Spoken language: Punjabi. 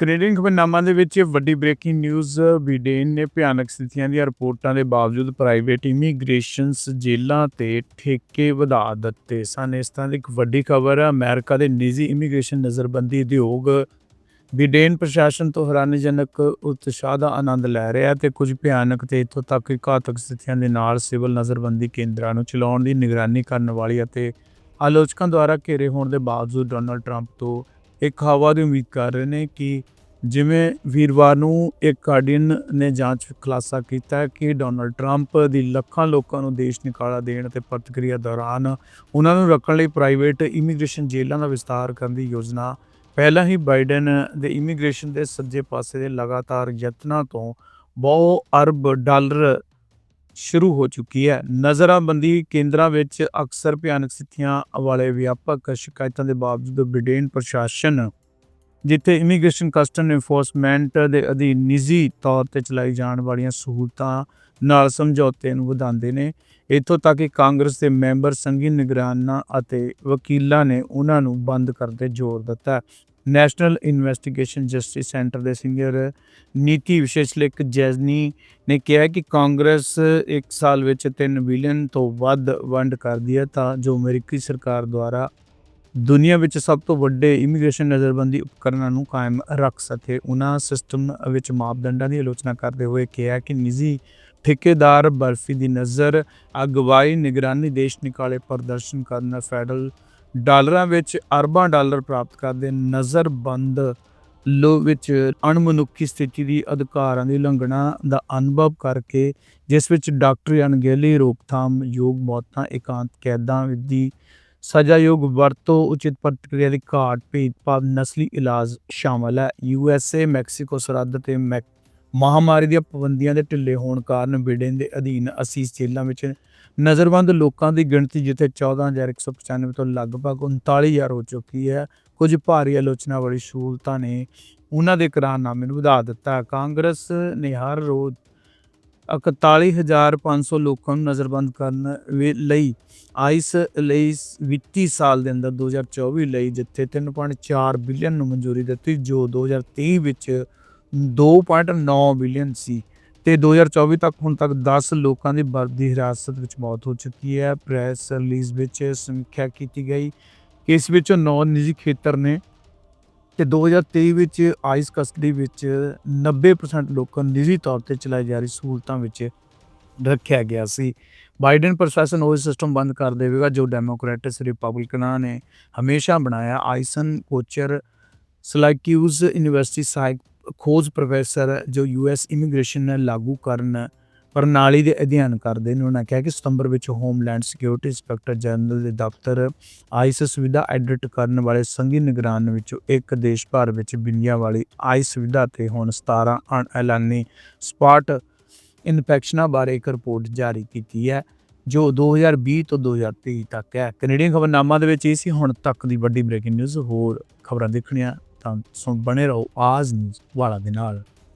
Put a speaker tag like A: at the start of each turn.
A: ਕੈਨੇਡੀਅਨ ਖਬਰਨਾਮਾ ਦੇ ਵਿੱਚ ਵੱਡੀ ਬ੍ਰੇਕਿੰਗ ਨਿਊਜ਼ ਬਿਡੇਨ ਨੇ ਭਿਆਨਕ ਸਥਿਤੀਆਂ ਦੀਆਂ ਰਿਪੋਰਟਾਂ ਦੇ ਬਾਵਜੂਦ ਪ੍ਰਾਈਵੇਟ ਇਮੀਗ੍ਰੇਸ਼ਨਸ ਜੇਲ੍ਹਾਂ ਤੇ ਠੇਕੇ ਵਧਾ ਦਿੱਤੇ ਸਨ। ਇਸ ਤਰ੍ਹਾਂ ਦੀ ਇੱਕ ਵੱਡੀ ਖਬਰ ਹੈ ਅਮਰੀਕਾ ਦੇ ਨਿੱਜੀ ਇਮੀਗ੍ਰੇਸ਼ਨ ਨਜ਼ਰਬੰਦੀ ਉਦਯੋਗ। ਬਿਡੇਨ ਪ੍ਰਸ਼ਾਸਨ ਤੋਂ ਹੈਰਾਨੀਜਨਕ ਉਤਸ਼ਾਹ ਦਾ ਆਨੰਦ ਲੈ ਰਿਹਾ ਹੈ ਤੇ ਕੁਝ ਭਿਆਨਕ ਤੇ ਇੱਥੋਂ ਤੱਕ ਕਿ ਘਾਤਕ ਸਥਿਤੀਆਂ ਦੇ ਨਾਲ ਸਿਵਲ ਨਜ਼ਰਬੰਦੀ ਕੇਂਦਰਾਂ ਨੂੰ ਚਲਾਉਣ ਦੀ ਨਿਗਰਾਨੀ ਕਰਨ ਵਾਲੀ ਅਤੇ ਆਲੋਚਕਾਂ ਦੁਆਰਾ ਘੇਰੇ ਹੋਣ ਦੇ ਬਾਵਜੂਦ ਡੋਨਲਡ ਟਰੰਪ ਤੋਂ ਇੱਕ ਹਵਾ ਦੀ ਉਮੀਦ ਕਰ ਰਹੇ ਨੇ ਕਿ ਜਿਵੇਂ ਵੀਰਵਾਰ ਨੂੰ ਇੱਕ ਗਾਰਡੀਅਨ ਨੇ ਜਾਂਚ ਖੁਲਾਸਾ ਕੀਤਾ ਕਿ ਡੋਨਲਡ ਟਰੰਪ ਦੀ ਲੱਖਾਂ ਲੋਕਾਂ ਨੂੰ ਦੇਸ਼ ਨਿਕਾਲਾ ਦੇਣ ਅਤੇ ਪ੍ਰਤੀਕਿਰਿਆ ਦੌਰਾਨ ਉਹਨਾਂ ਨੂੰ ਰੱਖਣ ਲਈ ਪ੍ਰਾਈਵੇਟ ਇਮੀਗ੍ਰੇਸ਼ਨ ਜੇਲ੍ਹਾਂ ਦਾ ਵਿਸਤਾਰ ਕਰਨ ਦੀ ਯੋਜਨਾ। ਪਹਿਲਾਂ ਹੀ ਬਾਈਡਨ ਦੇ ਇਮੀਗ੍ਰੇਸ਼ਨ ਦੇ ਸੱਜੇ ਪਾਸੇ ਦੇ ਲਗਾਤਾਰ ਯਤਨਾਂ ਤੋਂ ਬਹੁ ਅਰਬ ਡਾਲਰ ਸ਼ੁਰੂ ਹੋ ਚੁੱਕੀ ਹੈ। ਨਜ਼ਰਬੰਦੀ ਕੇਂਦਰਾਂ ਵਿੱਚ ਅਕਸਰ ਭਿਆਨਕ ਸਥਿਤੀਆਂ ਵਾਲੇ ਵਿਆਪਕ ਸ਼ਿਕਾਇਤਾਂ ਦੇ ਬਾਵਜੂਦ ਬ੍ਰਿਟੇਨ ਪ੍ਰਸ਼ਾਸਨ, ਜਿੱਥੇ ਇਮੀਗ੍ਰੇਸ਼ਨ ਕਸਟਮ ਐਨਫੋਰਸਮੈਂਟ ਦੇ ਅਧੀਨ ਨਿੱਜੀ ਤੌਰ ਤੇ ਚਲਾਈ ਜਾਣ ਵਾਲੀਆਂ ਸਹੂਲਤਾਂ ਨਾਲ ਸਮਝੌਤੇ ਨੂੰ ਵਧਾਉਂਦੇ ਨੇ, ਇੱਥੋਂ ਤੱਕ ਕਿ ਕਾਂਗਰਸ ਦੇ ਮੈਂਬਰ ਸੰਘੀ ਨਿਗਰਾਨਾਂ ਅਤੇ ਵਕੀਲਾਂ ਨੇ ਉਹਨਾਂ ਨੂੰ ਬੰਦ ਕਰਨ ਤੇ ਜ਼ੋਰ ਦਿੱਤਾ ਨੈਸ਼ਨਲ ਇਨਵੈਸਟੀਗੇਸ਼ਨ ਜਸਟਿਸ ਸੈਂਟਰ ਦੇ ਸੀਨੀਅਰ ਨੀਤੀ ਵਿਸ਼ੇਸ਼ਲੇਖ ਜੈਜ਼ਨੀ ਨੇ ਕਿਹਾ ਕਿ ਕਾਂਗਰਸ ਇੱਕ ਸਾਲ ਵਿੱਚ 3 ਬਿਲੀਅਨ ਤੋਂ ਵੱਧ ਵੰਡ ਕਰਦੀ ਹੈ, ਤਾਂ ਜੋ ਅਮਰੀਕੀ ਸਰਕਾਰ ਦੁਆਰਾ ਦੁਨੀਆ ਵਿੱਚ ਸਭ ਤੋਂ ਵੱਡੇ ਇਮੀਗ੍ਰੇਸ਼ਨ ਨਜ਼ਰਬੰਦੀ ਉਪਕਰਨਾਂ ਨੂੰ ਕਾਇਮ ਰੱਖ ਸਕੇ। ਉਹਨਾਂ ਸਿਸਟਮ ਵਿੱਚ ਮਾਪਦੰਡਾਂ ਦੀ ਆਲੋਚਨਾ ਕਰਦੇ ਹੋਏ ਕਿਹਾ ਕਿ ਨਿੱਜੀ ਠੇਕੇਦਾਰ ਬਰਫੀ ਦੀ ਨਜ਼ਰ, ਅਗਵਾਈ, ਨਿਗਰਾਨੀ, ਦੇਸ਼ ਨਿਕਾਲੇ ਪ੍ਰਦਰਸ਼ਨ ਕਰਨ, ਫੈਡਰਲ ਡਾਲਰਾਂ ਵਿੱਚ ਅਰਬਾਂ ਡਾਲਰ ਪ੍ਰਾਪਤ ਕਰਦੇ ਨਜ਼ਰਬੰਦ ਲੋ ਵਿੱਚ ਅਣਮਨੁੱਖੀ ਸਥਿਤੀ ਦੀ ਅਧਿਕਾਰਾਂ ਦੀ ਉਲੰਘਣਾ ਦਾ ਅਨੁਭਵ ਕਰਕੇ, ਜਿਸ ਵਿੱਚ ਡਾਕਟਰੀ ਅਣਗਹਿਲੀ ਰੋਕਥਾਮ ਯੋਗ ਮੌਤਾਂ, ਇਕਾਂਤ ਕੈਦਾਂ ਦੀ ਸਜ਼ਾਯੋਗ ਵਰਤੋਂ, ਉਚਿਤ ਪ੍ਰਤੀਕਿਰਿਆ ਦੀ ਘਾਟ, ਭੇਦਭਾਵ, ਨਸਲੀ ਇਲਾਜ ਸ਼ਾਮਲ ਹੈ। ਯੂਐਸਏ ਮੈਕਸੀਕੋ ਸਰਹੱਦ ਤੇ ਮੈਕ ਮਹਾਮਾਰੀ ਦੀਆਂ ਪਾਬੰਦੀਆਂ ਦੇ ਢਿੱਲੇ ਹੋਣ ਕਾਰਨ ਬ੍ਰਿਟੇਨ ਦੇ ਅਧੀਨ 80 ਜੇਲ੍ਹਾਂ ਵਿੱਚ ਨਜ਼ਰਬੰਦ ਲੋਕਾਂ ਦੀ ਗਿਣਤੀ ਜਿੱਥੇ 14195 ਤੋਂ ਲਗਭਗ 39000 ਹੋ ਚੁੱਕੀ ਹੈ, ਕੁਝ ਭਾਰੀ ਆਲੋਚਨਾ ਵਾਲੀ ਸਹੂਲਤਾਂ ਨੇ ਉਹਨਾਂ ਦੇ ਕਰਾਰਨਾਮੇ ਨੂੰ ਵਧਾ ਦਿੱਤਾ। ਕਾਂਗਰਸ ਨੇ ਹਰ ਰੋਜ਼ 41500 ਲੋਕਾਂ ਨੂੰ ਨਜ਼ਰਬੰਦ ਕਰਨ ਵੇ- ਲਈ ਆਈਸ ਲਈ ਵਿੱਤੀ ਸਾਲ ਦੇ ਅੰਦਰ 2024 ਲਈ ਜਿੱਥੇ 3.4 ਬਿਲੀਅਨ ਨੂੰ ਮਨਜ਼ੂਰੀ ਦਿੱਤੀ, ਜੋ 2023 ਵਿੱਚ 2.9 ਬਿਲੀਅਨ ਸੀ ਤੇ 2024 ਤੱਕ ਹੁਣ ਤੱਕ 10 ਲੋਕਾਂ ਦੀ ਬਰਦੀ ਹਿਰਾਸਤ ਵਿੱਚ ਮੌਤ ਹੋ ਚੁੱਕੀ ਹੈ। ਪ੍ਰੈਸ ਰਿਲੀਜ਼ ਵਿੱਚ ਸਮੀਖਿਆ ਕੀਤੀ ਗਈ। ਕਿ ਇਸ ਵਿੱਚੋਂ 9 ਨਿੱਜੀ ਖੇਤਰ ਨੇ ਤੇ 2023 ਵਿੱਚ ਆਈਸ ਕਸਟਡੀ ਵਿੱਚ 90% ਲੋਕਾਂ ਨੂੰ ਨਿੱਜੀ ਤੌਰ ਤੇ ਚਲਾਈ ਜਾ ਰਹੀ ਸਹੂਲਤਾਂ ਵਿੱਚ ਰੱਖਿਆ ਗਿਆ ਸੀ। ਬਾਈਡਨ ਪ੍ਰਸ਼ਾਸਨ ਉਹ ਸਿਸਟਮ ਬੰਦ ਕਰ ਦੇਵੇਗਾ ਜੋ ਡੈਮੋਕ੍ਰੈਟਸ ਰਿਪਬਲਿਕਨਾਂ ਨੇ ਹਮੇਸ਼ਾ ਬਣਾਇਆ। ਆਈਸਨ ਕੋਚਰ ਸਲਾਕਿਊਜ਼ ਯੂਨੀਵਰਸਿਟੀ ਸਹਾਇਕ ਖੋਜ ਪ੍ਰੋਫੈਸਰ ਜੋ ਯੂਐਸ ਇਮੀਗ੍ਰੇਸ਼ਨ ਲਾਗੂ ਕਰਨ ਪ੍ਰਣਾਲੀ ਦੇ ਅਧਿਐਨ ਕਰਦੇ ਨੇ, ਉਹਨਾਂ ਕਿਹਾ ਕਿ ਸਤੰਬਰ ਵਿੱਚ ਹੋਮਲੈਂਡ ਸਿਕਿਉਰਿਟੀ ਇੰਸਪੈਕਟਰ ਜਨਰਲ ਦੇ ਦਫ਼ਤਰ ਆਈਸ ਸੁਵਿਧਾ ਐਡਿਟ ਕਰਨ ਵਾਲੇ ਸੰਘੀ ਨਿਗਰਾਨ ਵਿੱਚੋਂ ਇੱਕ ਦੇਸ਼ ਭਰ ਵਿੱਚ ਬਿੰਨੀਆਂ ਵਾਲੀ ਆਈਸ ਸੁਵਿਧਾ ਤੇ ਹੁਣ 17 ਅਣਐਲਾਨੀ ਸਪਾਟ ਇਨਫੈਕਸ਼ਨਾਂ ਬਾਰੇ ਇੱਕ ਰਿਪੋਰਟ ਜਾਰੀ ਕੀਤੀ ਹੈ, ਜੋ 2020 ਤੋਂ 2023 ਤੱਕ ਹੈ। ਕੈਨੇਡੀਅਨ ਖਬਰਨਾਮਾ ਦੇ ਵਿੱਚ ਇਹ ਸੀ, ਹੁਣ ਤੱਕ ਦੀ ਵੱਡੀ ਬ੍ਰੇਕਿੰਗ ਨਿਊਜ਼ ਹੋਰ ਖਬਰਾਂ ਦੇਖਣੀਆਂ ਤਾਂ ਸੁਣ ਬਣੇ ਰਹੋ ਆਜ਼ ਨਿਊਜ਼ ਵਾਲਾ ਦੇ ਨਾਲ